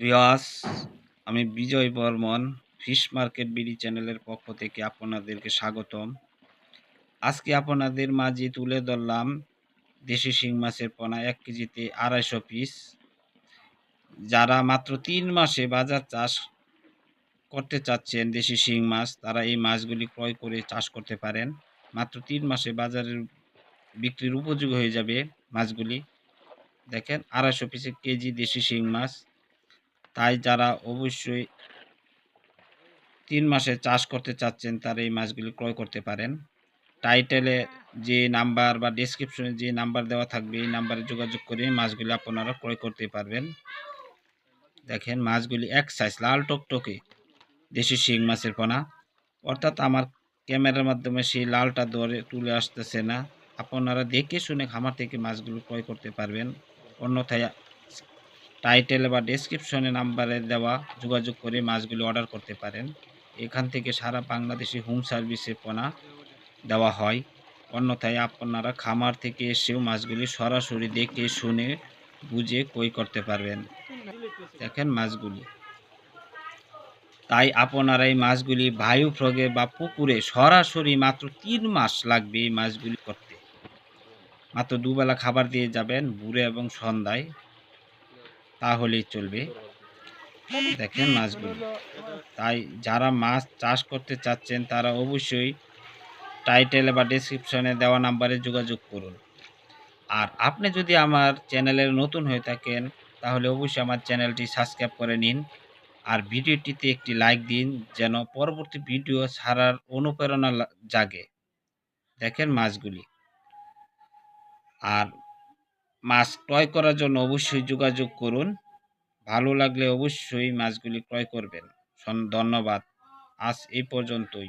ভিওয়াস আমি Bijoy Barman, fish market BD চ্যানেলের পক্ষ থেকে আপনাদেরকে স্বাগতম। আজকে আপনাদের মাঝে তুলে ধরলাম দেশি শিং মাছের পোনা এক কেজিতে আড়াইশো পিস। যারা মাত্র তিন মাসে বাজার চাষ করতে চাচ্ছেন দেশি শিং মাছ, তারা এই মাছগুলি ক্রয় করে চাষ করতে পারেন। মাত্র তিন মাসে বাজারের বিক্রির উপযোগী হয়ে যাবে মাছগুলি। দেখেন, আড়াইশো পিসে কেজি দেশি শিং মাছ। তাই যারা অবশ্যই তিন মাসে চাষ করতে চাচ্ছেন, তারা এই মাছগুলি ক্রয় করতে পারেন। টাইটেলে যে নাম্বার বা ডেসক্রিপশনে যে নাম্বার দেওয়া থাকবে, এই নাম্বারে যোগাযোগ করে মাছগুলি আপনারা ক্রয় করতে পারবেন। দেখেন মাছগুলি এক সাইজ লাল টকটকে, দেশি শিং মাছের পোনা। অর্থাৎ আমার ক্যামেরার মাধ্যমে সেই লালটা ধরে তুলে আসতেছে না। আপনারা দেখে শুনে খামার থেকে মাছগুলো ক্রয় করতে পারবেন। অন্যথায় টাইটেল বা ডেসক্রিপশনে নাম্বারে দেওয়া যোগাযোগ করে মাছগুলি অর্ডার করতে পারেন। এখান থেকে সারা বাংলাদেশে হোম সার্ভিসে পোনা দেওয়া হয়। অন্যথায় আপনারা খামার থেকে এসেও মাছগুলি সরাসরি দেখে শুনে বুঝে কই করতে পারবেন। দেখেন মাছগুলি। তাই আপনারা এই মাছগুলি বায়ু ফ্রগে বা পুকুরে সরাসরি মাত্র তিন মাস লাগবে এই মাছগুলি করতে। মাত্র দুবেলা খাবার দিয়ে যাবেন, ভোরে এবং সন্ধ্যায়। তাহলেই চলবে। দেখেন মাছগুলি। তাই যারা মাছ চাষ করতে চাচ্ছেন, তারা অবশ্যই টাইটেলে বা ডিসক্রিপশনে দেওয়া নাম্বারে যোগাযোগ করুন। আর আপনি যদি আমার চ্যানেলের নতুন হয়ে থাকেন, তাহলে অবশ্যই আমার চ্যানেলটি সাবস্ক্রাইব করে নিন। আর ভিডিওটিতে একটি লাইক দিন, যেন পরবর্তী ভিডিও ছাড়ার অনুপ্রেরণা জাগে। দেখেন মাছগুলি। আর মাছ ক্রয় করার জন্য অবশ্যই যোগাযোগ করুন। ভালো লাগলে অবশ্যই মাছগুলি ক্রয় করবেন। ধন্যবাদ। আজ এই পর্যন্তই।